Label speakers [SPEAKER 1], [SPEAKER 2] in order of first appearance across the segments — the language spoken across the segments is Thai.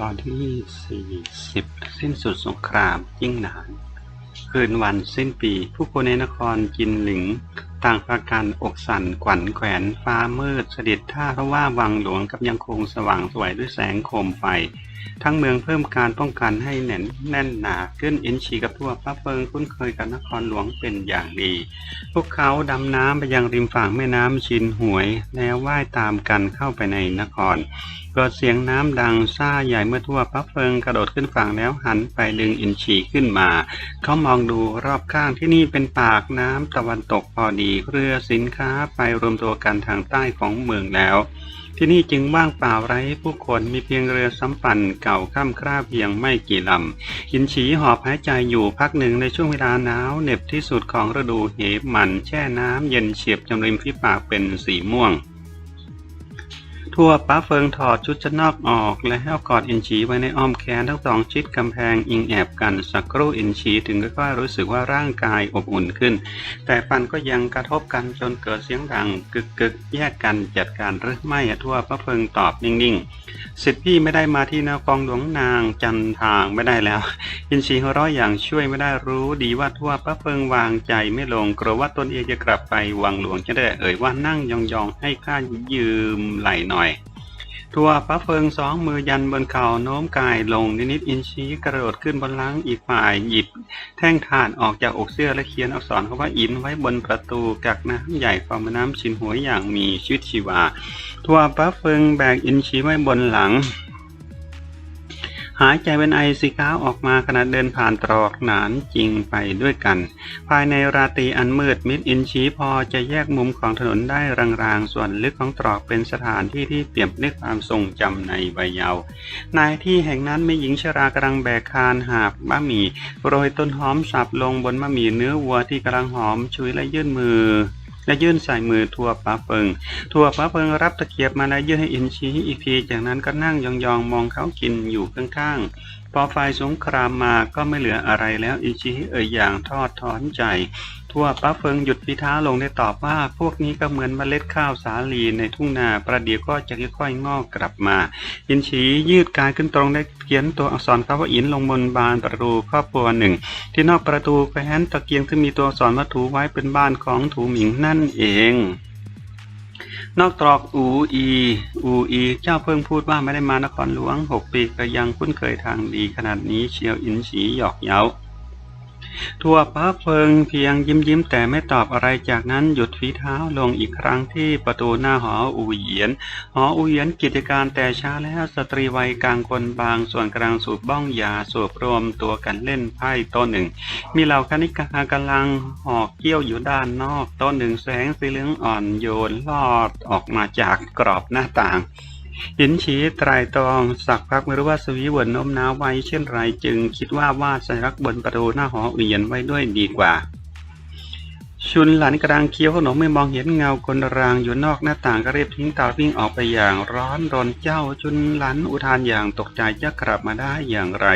[SPEAKER 1] ตอนที่ 40 สิ้นสุดสงครามยิ่งหนานคืนวันสิ้นปี ผู้คนในนครจินหลิง ต่างประกันอกสั่นขวัญแขวนฟ้ามืดสดิดท่าเพราะว่าวังหลวงกับยังคงสว่างสวยด้วยแสงโคมไฟ ทั้งเมืองเพิ่มการป้องกันให้แน่นแน่นหนาขึ้นอินชีกับทั่วพระเฟิงคุ้นเคยกับนครหลวงเป็นอย่างดี พวกเขาดำน้ำไปยังริมฝั่งแม่น้ำชินหวย แล้วว่ายตามกันเข้าไปในนครเกิดเสียงน้ำดังซ่าใหญ่เมื่อทั่วพระเฟิงกระโดดขึ้นฝั่งแล้วหันไปดึงอินชีขึ้นมา เขามองดูรอบข้างที่นี่เป็นปากน้ำตะวันตกพอดีเรือสินค้าไปรวมตัวกันทางใต้ของเมืองแล้ว ที่นี่จึงว่างเปล่าไร้ผู้คนมีเพียงเรือสำปั่นเก่าข้ามคร่าเพียงไม่กี่ลำหินฉีหอบหายใจอยู่พักหนึ่งในช่วงเวลาหนาวเหน็บที่สุดของฤดูเหบหมันแช่น้ำเย็นเฉียบจนริมฝีปากเป็นสีม่วง ทั่วป้าเฟิงถอดชุดชั้นนอกออกและให้กอดอินชีไว้ในอ้อมแขนทั้งสองชิดกำแพงอิงแอบกันสักครู่อินชีถึงก็รู้สึกว่าร่างกายอบอุ่นขึ้น แต่ฟันก็ยังกระทบกันจนเกิดเสียงดังกึกกึกแยกกันจัดการหรือไม่ทั่วป้าเฟิงตอบนิ่งๆสิทธิ์พี่ไม่ได้มาที่นากองหลวงนางจันทางไม่ได้แล้ว อินชีหัวเราะอย่างช่วยไม่ได้รู้ดีว่าทั่วป้าเฟิงวางใจไม่ลงกลัวว่าตนเองจะกลับไปวังหลวงจะได้เอ่ยว่านั่งยองๆให้ข้ายืมไหลหน่อย ทัวพระเฟิงสองมือยันบนเข่าโน้มกายลงนิดๆอินชีกระโดดขึ้นบนหลังอีกฝ่ายหยิบ แท่งถ่านออกจากอกเสื้อและเขียนอักษรคำว่าอินไว้บนประตูกักน้ำใหญ่ของแม่น้ำชินหัวอย่างมีชีวิตชีวา ทัวพระเฟิงแบกอินชีไว้บนหลัง หายใจเป็นไอสีขาวออกมาขณะเดินผ่านตรอกหนานจริงไปด้วยกัน ภายในราตรีอันมืดมิดอินชีพอจะแยกมุมของถนนได้รางๆ ส่วนลึกของตรอกเป็นสถานที่ที่เปี่ยมด้วยความทรงจำในวัยเยาว์ในที่แห่งนั้นมีหญิงชรากำลังแบกคานหาบบะหมี่โรยต้นหอมสับลงบนบะหมี่เนื้อวัวที่กำลังหอมชุยและยื่นมือ และยื่นใส่มือทั่วป้าเฟิงทั่วป้าเฟิงรับตะเกียบมาและยื่นให้อินชี้อีกที จากนั้นก็นั่งยองๆมองเขากินอยู่ข้างๆพอไฟสงครามมาก็ไม่เหลืออะไรแล้วอินชีเอ่ยอย่างทอดถอนใจ ทั่วป้าเฟิงหยุดพิท้าลงได้ตอบว่า พวกนี้ก็เหมือนเมล็ดข้าวสาลีในทุ่งนาประเดี๋ยวก็จะค่อยๆงอกกลับมาอินฉียืดกายขึ้นตรงได้เขียนตัวอักษรคำว่าอินลงบนบานประตูครอบครัวหนึ่ง ที่นอกประตูแคว้นตะเกียงที่มีตัวอักษรวัตถุไว้เป็นบ้านของถูหมิงนั่นเอง นอกตรอกอูอี อูอี เจ้าเพิ่งพูดว่าไม่ได้มานครหลวงหกปีก็ยังคุ้นเคยทางดีขนาดนี้เชียวอินฉีหยอกเย้า ทั่วป้าเฟิงเพียงยิ้มยิ้มแต่ไม่ตอบอะไรจากนั้นหยุดฝีเท้าลงอีกครั้งที่ประตูหน้าหออูเหยียน หออูเหยียนกิจการแต่ช้าแล้วสตรีวัยกลางคนบางส่วนกลางสูบบ้องยาสูบรวมตัวกันเล่นไพ่โต๊ะหนึ่ง มีเหล่าคณิกากำลังหอกเกี้ยวอยู่ด้านนอกโต๊ะหนึ่งแสงสีเหลืองอ่อนโยนลอดออกมาจากกรอบหน้าต่าง หินฉีไตรตรองสักพักไม่รู้ว่าสวีวนน้มน้าวไว้เช่นไรจึงคิดว่าวาดสัญลักษณ์บนประตูหน้าหอเวียนไว้ด้วยดีกว่า ชุนหลันกลังเคี้ยวขนมไม่มองเห็นเงาคนรางอยู่นอกหน้าต่างก็รีบทิ้งเตาวิ่งออกไปอย่างร้อนรนเจ้าชุนหลันอุทานอย่างตกใจจะกลับมาได้อย่างไร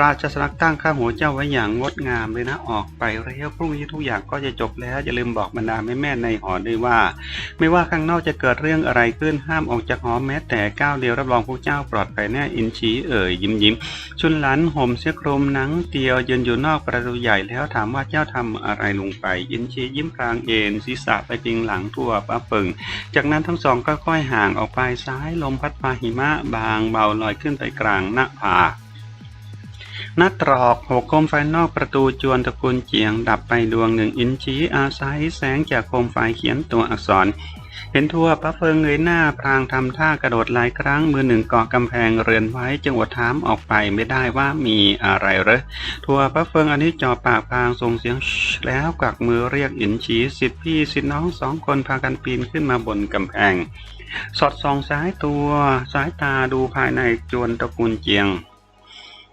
[SPEAKER 1] ราชสนักตั้งข้าหัวเจ้าไว้อย่างงดงามเลยนะออกไปเร็วพรุ่งนี้ทุกอย่างก็จะจบแล้วอย่าลืมบอกบรรดาแม่ๆในหอด้วยว่า ไม่ว่าข้างนอกจะเกิดเรื่องอะไรขึ้นห้ามออกจากหอแม้แต่ก้าวเดียวรับรองพวกเจ้าปลอดภัยแน่อินชีเอ่ยยิ้มยิ้มชุนหลันห่มเสื้อคลุมหนังเตียวยืนอยู่นอกประตูใหญ่แล้วถามว่าเจ้าทำอะไรลงไปอินชียิ้มพลางเอ็นศีรษะไปติงหลังทั่วป้าเปิงจากนั้นทั้งสองก็ค่อยห่างออกไปซ้ายลมพัดพาหิมะบางเบาลอยขึ้นไปกลางหน้าผาหน้าตรอกหกโคมไฟนอกประตูจวนตระกูลเจียงดับไปดวงหนึ่งอินชีอาศัยแสงจากโคมไฟเขียนตัวอักษร เห็นทั่วป้าเฟิงเงยหน้าพรางทำท่ากระโดดหลายครั้งมือหนึ่งเกาะกำแพงเรือนไว้จึงอดถามออกไปไม่ได้ว่ามีอะไรเหรอทั่วป้าเฟิงอันนี้จ่อปากพรางส่งเสียงแล้วกักมือเรียกอินชีสิทธิพี่สิทธิน้องสองคนพากันปีนขึ้นมาบนกำแพง สอดส่องซ้ายตัวสายตาดูภายในจวนตระกูลเจียง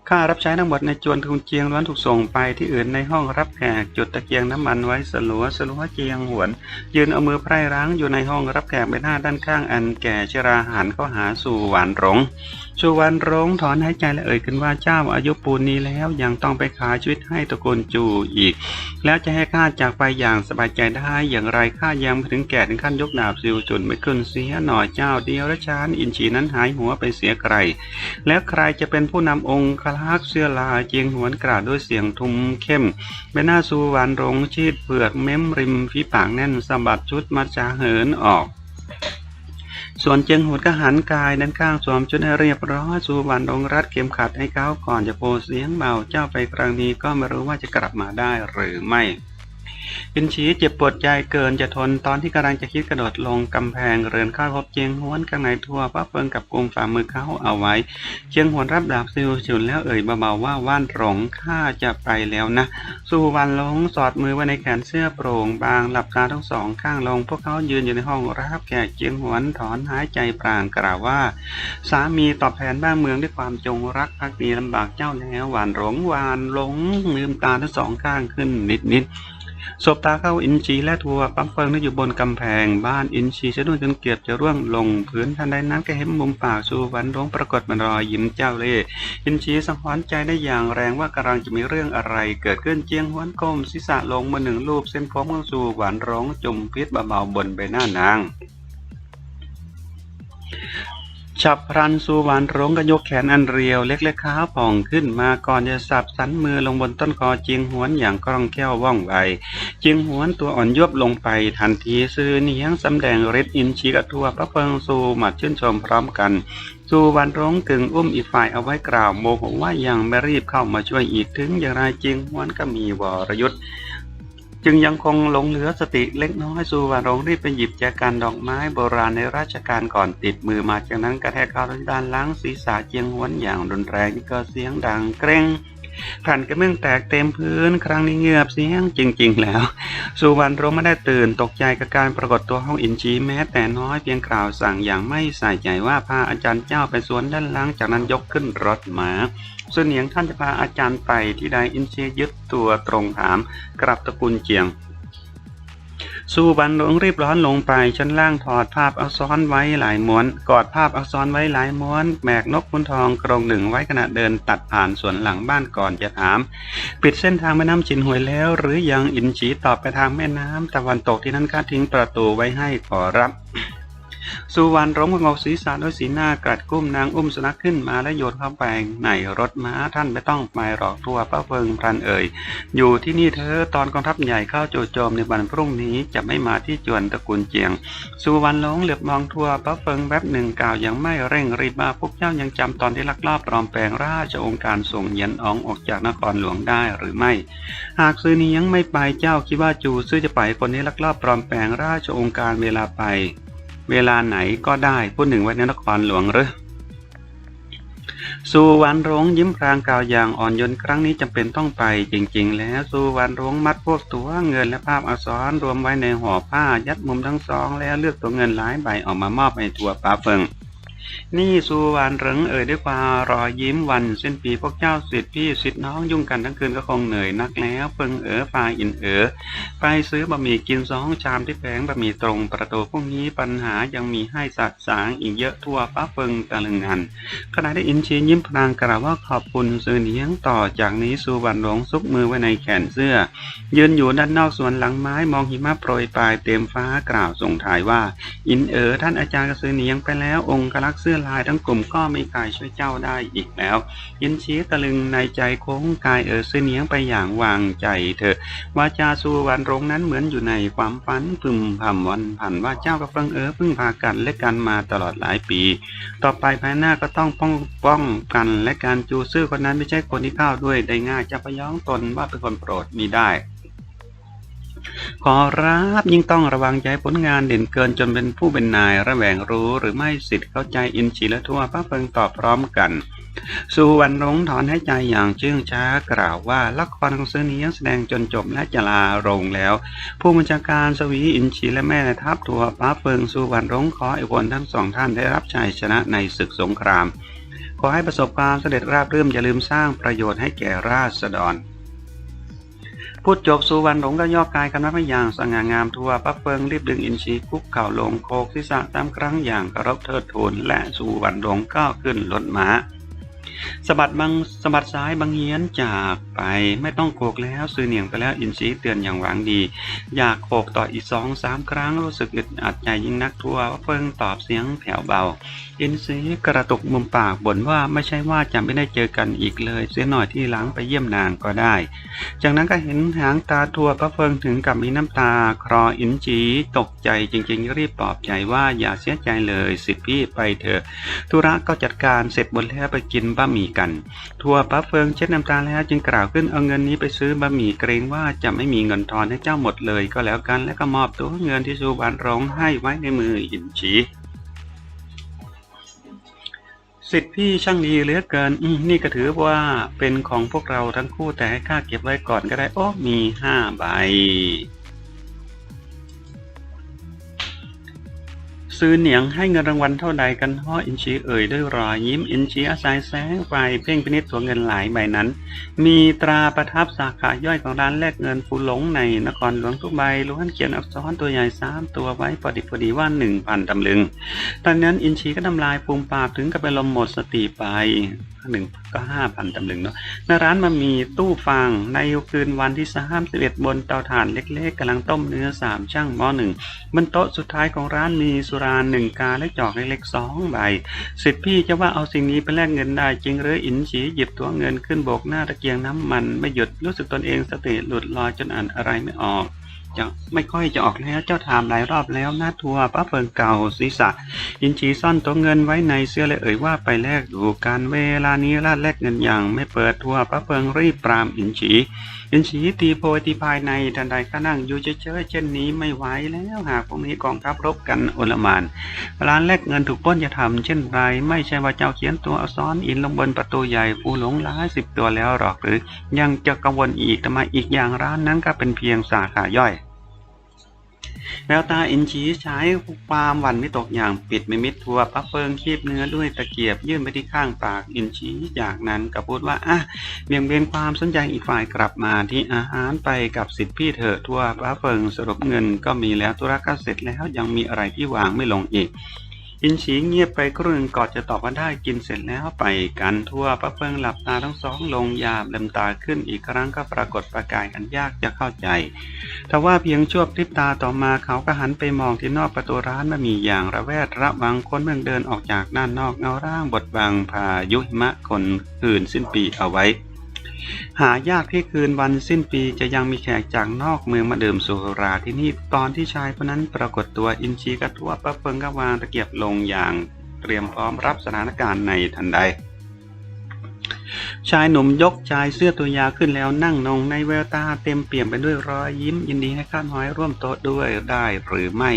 [SPEAKER 1] ค่ารับใช้ทั้งหมดในจวนทุนเจียงล้วนถูกส่งไปที่อื่นในห้องรับแขกจุดตะเกียงน้ำมันไว้สลัวสลัวเจียงหวน ยืนเอามือไพร่ร้างอยู่ในห้องรับแขกใบหน้าด้านข้างอันแก่ชราหันเข้าหาสู่หวานหลงสู่หวานหลงถอนหายใจและเอ่ยขึ้นว่าเจ้าอายุปูนนี้แล้วยังต้องไปขายชีวิตให้ตระกูลจูอีก แล้วจะให้ข้าจากไปอย่างสบายใจได้อย่างไรข้ายังไม่ถึงแก่ถึงขั้นยกดาบซิวจุนไม่ขึ้นเสียหน่อยเจ้าเดียวและชานอินชีนั้นหายหัวไปเสียไกลแล้วใครจะเป็นผู้นำองค์ลักเสื้อลาเจียงหวนกราดด้วยเสียงทุมเข้มใบหน้าสูหวานรงชีดเปลือกเม้มริมฝีปากแน่นสะบัดชุดมาจาเหินออกส่วนเจียงหวนก็หันกายด้านข้างสวมชุดให้เรียบร้อยสู่วันองรัดเข็มขัดให้เขาก่อนจะโปรเสียงเบาเจ้าไปครั้งนี้ก็ไม่รู้ว่าจะกลับมาได้หรือไม่ อินชีเจ็บปวดใจเกินจะทนตอนที่กำลังจะคิดกระโดดลงกำแพงเรือนข้าวพบเจียงหวนข้างในทั่วป้าเฟิงกับกุมฝ่ามือเขาเอาไว้ เจียงหวนรับดาบซิวฉุนแล้วเอ่ยเบาๆว่าว่านหลงข้าจะไปแล้วนะ สู่วันหลงสอดมือไว้ในแขนเสื้อโปร่งบางหลับตาทั้งสองข้างลง พวกเขายืนอยู่ในห้องรับแขกเจียงหวนถอนหายใจปรางกล่าวว่า สามีตอบแทนบ้านเมืองด้วยความจงรักภักดีลำบากเจ้าแล้วหวานหลงหวานหลงลืมตาทั้งสองข้างขึ้นนิดนิดๆ สบตาเข้าอินชีและทัวปั๊มเฟิงนั่งอยู่บนกำแพงบ้านอินชีสะดุ้งจนเกือบจะร่วงลงพื้นทันใดนั้นก็เห็นมุมปากสู่วันร้องปรากฏเป็นรอยยิ้มเจ้าเล่ห์อินชีสังหรณ์ใจได้อย่างแรงว่ากำลังจะมีเรื่องอะไร เกิดขึ้นเจียงหวนก้มศีรษะลงมาหนึ่งรูปเส้นผมของสู่หวานร้องจมพิษเบาๆบนใบหน้านาง ฉับพลันสู่หวานร้องก็ยกแขนอันเรียว เล็กๆขาผ่องขึ้นมาก่อนจะสับสันมือลงบนต้นคอเจียงหวนอย่างคล่องแคล่วว่องไวเจียงหวนตัวอ่อนยวบลงไปทันทีซื้อเนียงสำแดงฤทธิ์อินชีกบทัวพระเพิงสู่หมัดชื่นชมพร้อมกันสู่วันร้องกึ่งอุ้มอีกฝ่ายเอาไว้กล่าวโมโหว่ายังไม่รีบเข้ามาช่วยอีกถึงอย่างไรเจียงหวนก็มีวรยุทธ์ จึงยังคงหลงเหลือสติเล็กน้อยสู่วันร้องรีบไปหยิบแจกันดอกไม้โบราณในราชการก่อนติดมือมาจากนั้นกระแทกเข้าด้านล้างศีรษะเจียงหวนอย่างรุนแรงก็เสียงดังเกรง แผ่นกระเบื้องแตกเต็มพื้น ครั้งนี้เงียบเสียงจริง ๆ แล้ว สุวรรณรมไม่ได้ตื่นตกใจกับการปรากฏตัวห้องอินชีแม้แต่น้อยเพียงกล่าวสั่งอย่างไม่ใส่ใจว่าพาอาจารย์เจ้าไปสวนด้านล่างจากนั้นยกขึ้นรถมาส่วนเหนียงท่านจะพาอาจารย์ไปที่ใดอินชียึดตัวตรงถามกลับตระกูลเจียง สู้บันหลวงรีบร้อนลงไปชั้นล่างถอดภาพอักษรไว้หลายม้วน กอดภาพอักษรไว้หลายม้วนแมกนกพุนทองกรงหนึ่งไว้ขณะเดินตัดผ่านสวนหลังบ้านก่อนจะถาม ปิดเส้นทางแม่น้ำจินหวยแล้ว หรือยังอินชีตอบไปทางแม่น้ำตะวันตกที่นั่นค้าทิ้งประตูไว้ให้ขอรับ สุวรรณร้องเงาศีรษะด้วยสีหน้ากรัดกุ้มนางอุ้มสุนัขขึ้นมาและโยนเข้าไปในรถม้าท่านไม่ต้องไปหรอกทัวพระเพิงพรันเอ่ย อยู่ที่นี่เธอตอนกองทัพใหญ่เข้าโจโจมในวันพรุ่งนี้จะไม่มาที่จวนตระกูลเจียง สุวรรณหลงเหลือบมองทัวพระเฟิงแวบหนึ่งกล่าวยังไม่เร่งรีบมาพวกเจ้ายังจำตอนที่ลักลอบปลอมแปลงราชองค์การส่งเยียนอองออกจากนครหลวงได้หรือไม่ หากซื้อนี้ยังไม่ไปเจ้าคิดว่าจูซื้อจะไปคนนี้ลักลอบปลอมแปลงราชองค์การเวลาไป เวลาไหนก็ได้พูดหนึ่งไว้ในนครหลวงหรือสุวรรณรงยิ้มพรางกล่าวอย่างอ่อนโยนครั้งนี้จำเป็นต้องไปจริง ๆ แล้วสุวรรณรงมัดพวกตัวเงินและภาพอักษรรวมไว้ในห่อผ้ายัดมุมทั้งสอง แล้วเลือกตัวเงินหลายใบออกมามอบให้ทัวป้าเฟิง นี่สุวรรณเริงเอ่ยด้วยความรอยยิ้มวันเส้นปีพวกเจ้าสิทธิพี่สิทธิน้องยุ่งกันทั้งคืนก็คงเหนื่อยนักแล้วเฟิงเอ๋อปลาอินเอ๋อไปซื้อบะหมี่กินสองชามที่แผงบะหมี่ตรงประตูพวกนี้ปัญหายังมีให้สัดสางอีกเยอะทั่วป้าเฟิงตะลึงงานขณะได้อินชียิ้มพลางกล่าวว่าขอบคุณซื้อเนียงต่อจากนี้สุวรรณหลงซุกมือไว้ในแขนเสื้อ ยืนอยู่ด้านนอกสวนหลังไม้มองหิมะโปรยปลายเต็มฟ้ากล่าวส่งท้ายว่า อินเอ๋อท่านอาจารย์กระซื้อเนียงไปแล้วองค์กรักษ์เสื้อลายทั้งกลุ่มก็ไม่กายช่วยเจ้าได้อีกแล้ว ยินชี้ตะลึงในใจโค้งกายเออซื้เนียงไปอย่างวางใจเถอะวาจาสุวรรณหลงนั้นเหมือนอยู่ในความฝันพึมพำวันผันว่าเจ้ากับเฟิงเออพึ่งพากันและกันมาตลอดหลายปี ต่อไปภายหน้าก็ต้องป้องป้องกันและการจูซื่อคนนั้นไม่ใช่คนที่เข้าด้วยได้ง่ายจะพย้องตนว่าเป็นคนโปรดมีได้ ขอรับยิ่งต้องระวังใจผลงานเด่นเกินจนเป็นผู้เป็นนายระแวงรู้หรือไม่สิทธิ์เข้าใจอินชีและทั่วพระเพิงตอบพร้อมกันสุวรรณรงถอนให้ใจอย่างเชื่องช้ากล่าวว่าละครของเสือนี้ยแสดงจนจบและจะลาโรงแล้ว ผู้บัญชาการสวีอินชีและแม่ทัพทัวพระเพิงสุวรรณรงขอไอวนทั้งสองท่านได้รับชัยชนะในศึกสงคราม ขอให้ประสบความสำเร็จราบรื่นอย่าลืมสร้างประโยชน์ให้แก่ราษฎร พูดจบสุวรรณหลงก็ย่อกายกันับไม่อย่างสง่างามทั่วพระเฟิงรีบดึงอินทรีคุกเข่าลงโคกศีรษะตามครั้งอย่างกระรบเทิดทูนและสุวรรณหลงก็ขึ้นรถม้าสะบัดบางสะบัดซ้ายบางเฮียนจาก ไป ไม่ต้องโกกแล้วซื้อเหนียงไปแล้วอินทรีเตือนอย่างหวังดี อยากโขกต่ออีกสองสามครั้งรู้สึกอึดอัดใจยิ่งนักทั่วพระเฟิงตอบเสียงแผ่วเบา อินทรีกระตุกมุมปากบ่นว่าไม่ใช่ว่าจะไม่ได้เจอกันอีกเลย เสียหน่อยที่หลังไปเยี่ยมนางก็ได้ จากนั้นก็เห็นหางตาทัวพระเฟิงถึงกับมีน้ำตาครออินจีตกใจจริงๆ รีบปลอบใจว่าอย่าเสียใจเลยสิพี่ไปเถอะธุระก็จัดการเสร็จหมดแล้วไปกินบะหมี่กัน ทัวพระเฟิงเช็ดน้ำตาแล้วจึงกล่าวขึ้นเอาเงินนี้ไปซื้อบะหมี่เกรงว่าจะไม่มีเงินทอนให้เจ้าหมดเลยก็แล้วกันและก็มอบตัวเงินที่สุวรรณร้องให้ไว้ในมืออินชีสิทธิ์พี่ช่างดีเหลือเกิน อืนี่ก็ถือว่าเป็นของพวกเราทั้งคู่แต่ให้ข้าเก็บไว้ก่อนก็ได้ โอ้ มีห้าใบ ซื้อเหนียงให้เงินรางวัลเท่าใดกันห่ออินชีเอ่ยด้วยรอยยิ้มอินชีอาศัยแสงไฟเพ่งพินิจตัวเงินหลายใบนั้น มีตราประทับสาขาย่อยของร้านแลกเงินฟูหลงในนครหลวงทุกใบล้วนเขียนอักษรตัวใหญ่สามตัวไว้พอดีพอดีว่าหนึ่งพันตำลึงตอนนั้นอินชีก็ทำลายปูมปากถึงกับเป็นลมหมดสติไป หนึ่งก็ห้าพันตำลึงเนาะในร้านมันมีตู้ฟางในคืนวันที่สามสิบเอ็ดบนเตาถ่านเล็กๆกำลังต้มเนื้อสามช่างหม้อหนึ่งบนโต๊ะสุดท้ายของร้านมีสุราหนึ่งกาและจอกเล็กๆสองใบสิทธิพี่จะว่าเอาสิ่งนี้ไปแลกเงินได้จริงหรืออินชีหยิบตัวเงินขึ้นโบกหน้าตะเกียงน้ำมันไม่หยุดรู้สึกตนเองสติหลุดลอยจนอ่านอะไรไม่ออก จะไม่ค่อยจะออกแล้วเจ้าถามหลายรอบแล้วหน้าทัวป้าเฟิงเก่าศีรษะอินชีซ่อนตัวเงินไว้ในเสื้อเลยเอ่ยว่าไปแลกดูการเวลานี้ลาดแลกเงินอย่างไม่เปิดทัวป้าเฟิงรีบปรามอินชีอินชีตีโพยตีภายในทันใดก็นั่งอยู่เฉยๆเช่นนี้ไม่ไหวแล้วหากพวกนี้กองทัพรบกันโอลมานร้านแลกเงินถูกปล้นจะทำเช่นไร ไม่ใช่ว่าเจ้าเขียนตัวอักษรอินลงบนประตูใหญ่ฟูหลงหลายสิบตัวแล้วหรอกหรือ ยังจะกังวลอีกทำไมอีกอย่างร้านนั้นก็เป็นเพียงสาขาย่อย แววตาอินชีใช้ความหวันไม่ตกอย่างปิดไม่มิดทัวพับเฟิงคีบเนื้อด้วยตะเกียบยื่นไปที่ข้างปากอินชีจากนั้นก็พูดว่าอะเบี่ยงเบนความสนใจอีกฝ่ายกลับมาที่อาหารไปกับสิทธิพี่เถอะทัวพับเฟิงสรุปเงินก็มีแล้วธุระก็เสร็จแล้วยังมีอะไรที่วางไม่ลงอีก อินฉีเงียบไปครู่หนึ่งก่อนจะตอบว่าได้กินเสร็จแล้วไปกันทั่วพระเฟิงหลับตาทั้งสองลงยามลืมตาขึ้นอีกครั้งก็ปรากฏประกายอันยากจะเข้าใจแต่ว่าเพียงชั่วพริบตาต่อมาเขาก็หันไปมองที่นอกประตูร้านมันมีอย่างระแวดระวังคนเมืองเดินออกจากด้านนอกเงาร่างบดบังพายุหิมะคนคืนสิ้นปีเอาไว้ หายากที่คืนวันสิ้นปีจะยังมีแขกจากนอกเมืองมาดื่มสุราที่นี่ตอนที่ชายคนนั้นปรากฏตัวอินชีกระทั่วประเฟิงก็วางตะเกียบลงอย่างเตรียมพร้อมรับสถานการณ์ในทันใด ชายหนุ่มยกชายเสื้อตัวยาวขึ้นแล้วนั่งนงในแววตาเต็มเปี่ยมไปด้วยรอยยิ้ม ยินดีให้ข้าน้อยร่วมโต๊ะด้วยได้หรือไม่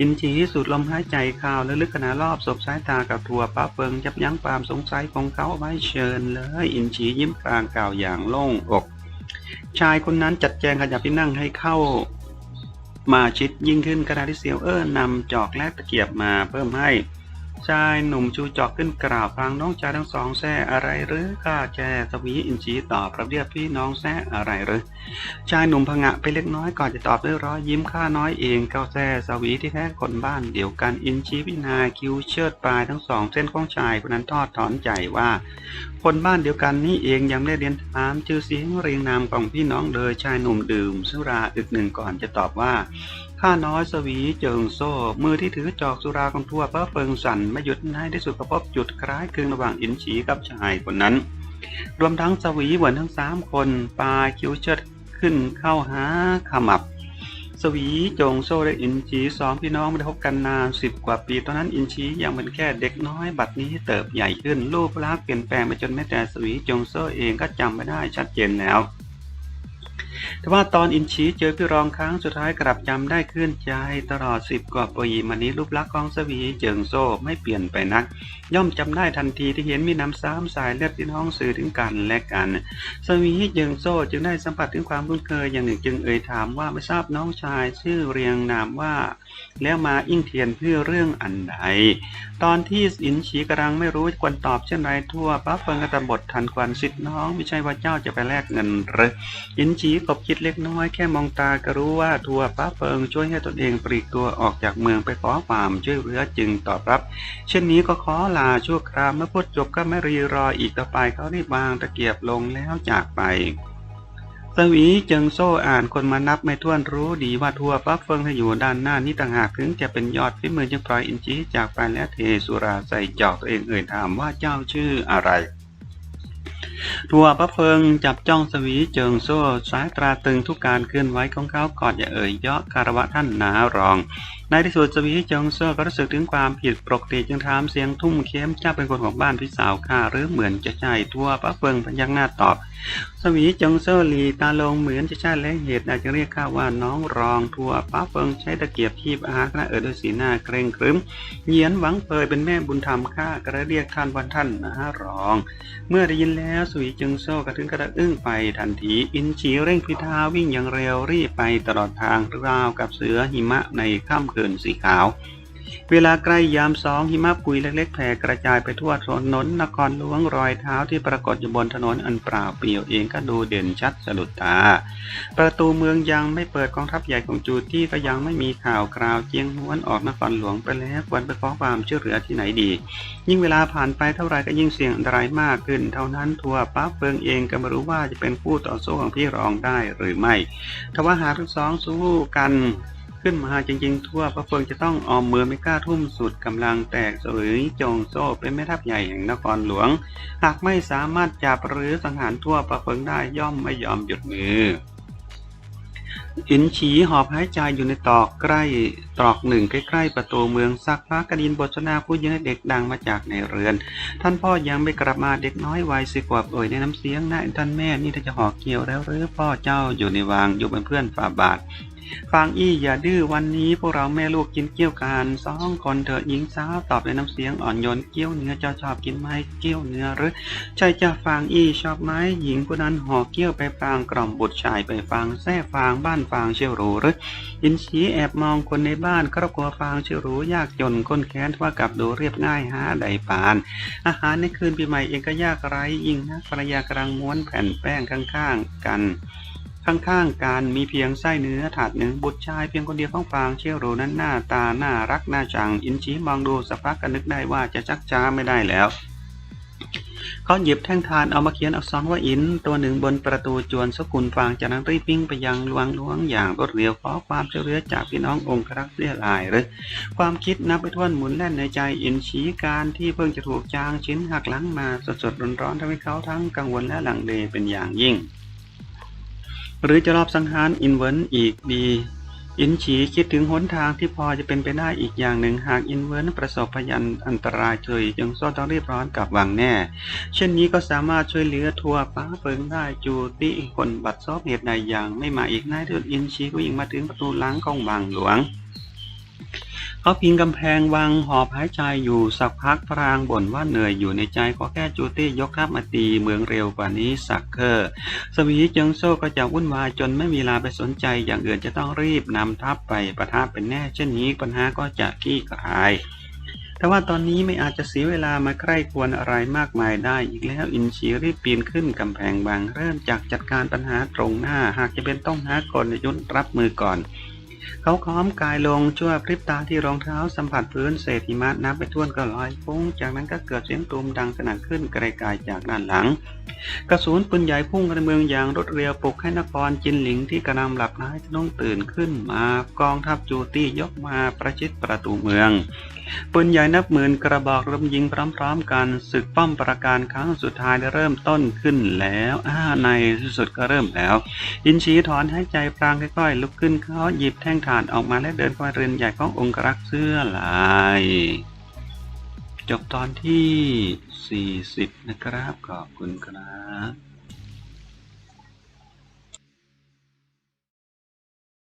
[SPEAKER 1] อินชีสูดลมหายใจเข้าวและลึกขณะรอบศพสายตากับทัวป้าเฟิงยับยั้งความสงสัยของเขาไว้เชิญเลยอินชียิ้มกลางกล่าวอย่างโล่งอกชายคนนั้นจัดแจงขยับที่นั่งให้เข้ามาชิดยิ่งขึ้นกระดาษที่เซียวเออนำจอกและตะเกียบมาเพิ่มให้ ชายหนุ่มชูจอกขึ้นกล่าวพลางน้องชายทั้งสองแซ่อะไรหรือข้าแจสวีอินชีตอบพระเรียบพี่น้องแซ่อะไรหรือชายหนุ่มผงะไปเล็กน้อยก่อนจะตอบด้วยร้อยยิ้มข้าน้อยเองเก้าแซ่สวีที่แท้คนบ้านเดียวกันอินชีพินาคิวเชิดปลายทั้งสองเส้นของชายคนนั้นทอดถอนใจว่า คนบ้านเดียวกันนี่เองยังไม่ได้เรียนถามชื่อเสียงเรียงนามของพี่น้องเลยชายหนุ่มดื่มสุราอึกหนึ่งก่อนจะตอบว่า ข้าน้อยสวีเจิงโซ่ มือที่ถือจอกสุราของทั่วเพ้อเฟิงสันไม่หยุดให้ได้สุดกระพบจุดคล้ายคลึงระหว่างอินฉีกับชายคนนั้น รวมทั้งสวีเหวนทั้งสามคนปลาคิ้วเชิดขึ้นเข้าหาขมับ สวีจงโซ่และอินชีสองพี่น้องไม่ได้พบกันนานสิบกว่าปีตอนนั้นอินชียังเป็นแค่เด็กน้อยบัดนี้เติบใหญ่ขึ้นรูปลักษณ์เปลี่ยนแปลงไปจนแม้แต่สวีจงโซ่เองก็จำไม่ได้ชัดเจนแล้ว แต่ว่าตอนอินชีเจอพี่รองครั้งสุดท้ายกลับจำได้ขึ้นใจตลอดสิบกว่าปีมานี้รูปลักษณ์ของสวีเจิงโซ่ไม่เปลี่ยนไปนัก ย่อมจำได้ทันทีที่เห็นมีน้ำซ้ำสายเลือดพี่น้องสื่อถึงกันและกัน สวีเจิงโซ่จึงได้สัมผัสถึงความคุ้นเคยอย่างหนึ่งจึงเอ่ยถามว่าไม่ทราบน้องชายชื่อเรียงนามว่า แล้วมาอิ้งเทียนเพื่อเรื่องอันใดตอนที่อินฉีกำลังไม่รู้ควรตอบเช่นไรทั่วป้าเฟิงกระตบททันควันสิทธิ์น้อง ไม่ใช่ว่าเจ้าจะไปแลกเงินหรืออินฉีกบคิดเล็กน้อยแค่มองตาก็รู้ว่าทัวป้าเฟิงช่วยให้ตนเองปลีกตัวออกจากเมืองไปขอความช่วยเหลือจึงตอบรับ เช่นนี้ก็ขอลาชั่วคราวเมื่อพูดจบก็ไม่รีรออีกต่อไปเขารีบวางตะเกียบลงแล้วจากไปสวีจิงโซ่อ่านคนมานับไม่ถ้วนรู้ดีว่าทัวปั๊บเฟิงที่อยู่ด้านหน้านี้ต่างหากถึงจะเป็นยอดฝีมือจึงปล่อยอินจีจากไปและเทสุราใส่จอกตัวเองเอ่ยถามว่าเจ้าชื่ออะไร ทัวพระเพิงจับจ้องสวีเจิงโซ่สายตราตึงทุกการเคลื่อนไหวของเขาก่อนจะเอ่ยเยาะคารวะท่านนารอง ในที่สุดสวีจงโซ่ก็รู้สึกถึงความผิดปกติจึงถามเสียงทุ่มเข้มเจ้าเป็นคนของบ้านพี่สาวข้าหรือเหมือนจะใช่ทัวปั๊บเฟิงพยักหน้าตอบ สวีจงเซอร์ลีตาลงเหมือนจะใช่และเหตุใดจึงเรียกข้าว่าน้องรองทัวป้าเฟิงใช้ตะเกียบคีบอาหารคณะเอิดด้วยสีหน้าเกรงครึ้มเหยียนหวังเปยเป็นแม่บุญธรรมข้าก็เลยเรียกท่านวันท่านนะรอง เมื่อได้ยินแล้วสวีจงโซ่ก็ถึงกระอึ้งไปทันทีอินฉีเร่งพิธาวิ่งอย่างเร็วรีบไปตลอดทางราวกับเสือหิมะในค่ำคืนสีขาว เวลาใกล้ยามสองหิมะปุยเล็กๆแผ่กระจายไปทั่วถนนนครหลวงรอยเท้าที่ปรากฏอยู่บนถนนอันเปล่าเปลี่ยวเองก็ดูเด่นชัดสะดุดตา ประตูเมืองยังไม่เปิดกองทัพใหญ่ของจูตี้ก็ยังไม่มีข่าวคราวเจียงห้วนออกนครหลวงไปแล้วควรไปขอความช่วยเหลือที่ไหนดี ยิ่งเวลาผ่านไปเท่าไรก็ยิ่งเสี่ยงอันตรายมากขึ้น เท่านั้นทัวป้าเฟิงเองก็ไม่รู้ว่าจะเป็นผู้ต่อสู้ของพี่รองได้หรือไม่ทว่าหากทั้งสองสู้กัน ขึ้นมาจริงๆ ทั่วพระเฟิงจะต้องออมมือไม่กล้าทุ่มสุดกำลังแตกสวยจงโซ่เป็นแม่ทัพใหญ่แห่งนครหลวง หากไม่สามารถจับหรือสังหารทั่วพระเฟิงได้ย่อมไม่ยอมหยุดมืออินฉีหอบหายใจอยู่ในตอกใกล้ตรอกหนึ่งใกล้ๆประตูเมืองซักพักกระดินบทสนาผู้ยิงให้เด็กดังมาจากในเรือน ท่านพ่อยังไม่กลับมาเด็กน้อยวัยสิบกว่าเอ่ยในน้ำเสียงนะท่านแม่นี่ถ้าจะหอกเกี่ยวแล้วหรือพ่อเจ้าอยู่ในวางอยู่เป็นเพื่อนฝ่าบาท ฟางอี้อย่าดื้อวันนี้พวกเราแม่ลูกกินเกี้ยวกันสองคนเถอะหญิงสาวตอบในน้ำเสียงอ่อนโยนเกี้ยวเนื้อเจ้าชอบกินไหมเกี้ยวเนื้อหรือใช่จ้าฟางอี้ชอบไหมหญิงผู้นั้นห่อเกี้ยวไปฟางกล่อมบุตรชายไปฟางแท้ฟางบ้านฟางเชี่ยวหรูหรืออินชีแอบมองคนในบ้านครอบครัวฟางเชี่ยวหรูยากจนก้นแค้นว่ากับดูเรียบง่ายหาใดปาน อาหารในคืนปีใหม่เองก็ยากไรยิ่งนะภรรยากำลังม้วนแผ่นแป้งข้างๆกัน ข้างๆกันมีเพียงไส้เนื้อถาดหนึ่งบุตรชายเพียงคนเดียวของฟางเชี่ยวโรนั้นหน้าตาน่ารักน่าจัง อินชีมองดูสักพักก็นึกได้ว่าจะชักช้าไม่ได้แล้วเขาหยิบแท่งทานเอามาเขียนอักษรว่าอิน ตัวหนึ่งบนประตูจวนสกุลฟางจากนั้นรีบวิ่งไปยังลวงล้วงอย่างรวดเร็วขอความช่วยเหลือจากพี่น้ององครักษ์เสียลายหรือความคิดนับไปท่วนหมุนแล่นในใจอินชีการที่เพิ่งจะถูกจางชิ้นหักหลังมาสดๆร้อนๆทำให้เขาทั้งกังวลและหลังเลเป็นอย่างยิ่ง หรือจะรอบสังหารอินเวนอีกดี อินฉีคิดถึงหนทางที่พอจะเป็นไปได้อีกอย่างหนึ่งหากอินเวนประสบพยันอันตรายเฉยจึงซ่อนต้องรีบร้อนกลับวังแน่ เช่นนี้ก็สามารถช่วยเหลือทัวป้าเปิงได้จูตี้คนบัดซอบเหตุใดอย่างไม่มาอีกนายทุดอินชีก็ยิ่งมาถึงประตูหลังของวังหลวง เขาพิงกำแพงวังหอบหายใจอยู่สักพักพรางบ่นว่าเหนื่อยอยู่ในใจขอแค่จูตี้ยกทัพมาตีเมืองเร็วกว่านี้สักเคอร์สวีเจิงโซ่ก็จะวุ่นวายจนไม่มีเวลาไปสนใจอย่างอื่นจะต้องรีบนำทัพไปประทับเป็นแน่เช่นนี้ปัญหาก็จะขี้คลายแต่ว่าตอนนี้ไม่อาจจะเสียเวลามาใกล้ควรอะไรมากมายได้ อีกแล้วอินชีรีบปีนขึ้นกำแพงบางเริ่มจากจัดการปัญหาตรงหน้า หากจะเป็นต้องหากลยุทธ์รับมือก่อน เขาค้อมกายลงชั่วพริบตาที่รองเท้าสัมผัสพื้นเศษหิมะนับไปท่วนก็ลอยฟุ้งจากนั้นก็เกิดเสียงตูมดังสนั่นขึ้นไกลๆจากด้านหลัง กระสุนปืนใหญ่พุ่งกระเมืองอย่างรวดเร็วปลุกให้นครจินหลิงที่กำลังหลับไหลต้องตื่นขึ้นมากองทัพจูตี้ยกมาประชิดประตูเมืองปืนใหญ่นับหมื่นกระบอกรมยิงพร้อมๆกันศึกป้อมปราการครั้งสุดท้ายได้เริ่มต้นขึ้นแล้วอ่าในที่สุดก็เริ่มแล้วอินชีถอนหายใจพลางค่อยๆลุกขึ้นเขาหยิบแท่งถ่านออกมาและเดินเข้ามาเรือนใหญ่ขององครักษ์เสื้อลาย จบตอนที่ 40 นะครับ ขอบคุณครับ